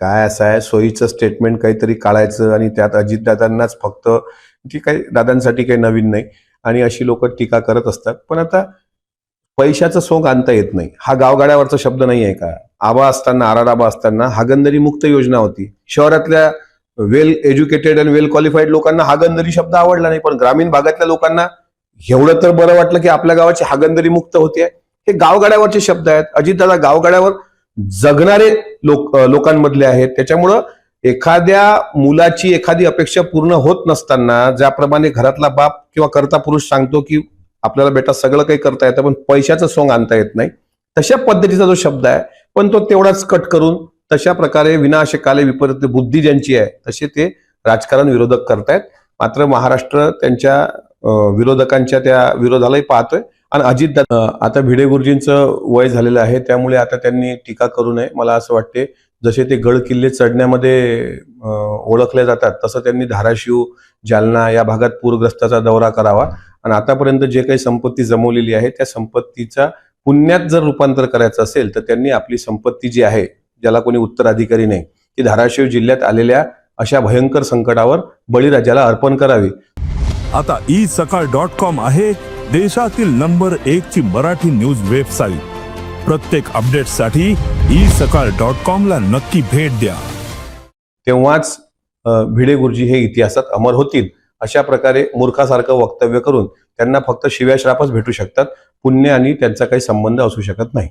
काय असं आहे? सोयीचं स्टेटमेंट काहीतरी काढायचं आणि त्यात अजितदादांनाच फक्त ती काही दादांसाठी काही नवीन नाही आणि अशी लोक टीका करत असतात. पण आता पैशाचं सोंग आणता येत नाही. हा गावगाड्यावरचा शब्द नाही आहे का? आबा असताना आर आबा असताना हागंदरी मुक्त योजना होती. शहरातल्या well educated and well qualified लोकांना हागंदरी शब्द आवडला नाही. पण ग्रामीण भागातल्या लोकांना एवढं तर बरं वाटलं की आपल्या गावाची हागंदरी मुक्त होते हे गावगाड्यावरचे शब्द आहेत. अजितदादा गावगाड्यावर जगणारे लोक लोकांमधले आहेत. त्याच्यामुळं एखाद्या मुलाची एखादी अपेक्षा पूर्ण होत नसताना ज्याप्रमाणे घरातला बाप किंवा करता पुरुष सांगतो की आपल्याला बेटा सगळं काही करता येतं पण पैशाचं सोंग आणता येत नाही तशा पद्धतीचा जो शब्द आहे पण तो तेवढाच कट करून तशा प्रकारे विनाशकाले विपरीत बुद्धी ज्यांची आहे तसे ते राजकारण विरोधक करतायत. मात्र महाराष्ट्र त्यांच्या विरोधकांच्या त्या विरोधालाही पाहतोय. आणि अजित आता भिडे गुरुजींचं वय झालेलं आहे त्यामुळे आता त्यांनी टीका करू नये. मला असं वाटते जसे ते गड किल्ले चढण्यामध्ये ओळखले जातात तसं त्यांनी धाराशिव जालना या भागात पूरग्रस्ताचा दौरा करावा. आणि आतापर्यंत जे काही संपत्ती जमवलेली आहे त्या संपत्तीचा पुण्यात जर रूपांतर करायचं असेल तर त्यांनी आपली संपत्ती जी आहे ज्याला कोणी उत्तराधिकारी नाही ती धाराशिव जिल्ह्यात आलेल्या अशा भयंकर संकटावर बळीराजाला अर्पण करावी. आता ई सकाळ डॉट कॉम आहे देशातील नंबर एक ची मराठी न्यूज वेबसाईट. प्रत्येक अपडेटसाठी ई सकाळ डॉट कॉम ला नक्की भेट द्या. तेव्हाच भिडे गुरुजी हे इतिहासात अमर होतील अशा प्रकारे मूर्खासारखं वक्तव्य करून त्यांना फक्त शिव्याश्रापच भेटू शकतात. पुण्य आणि त्यांचा काही संबंध असू शकत नाही.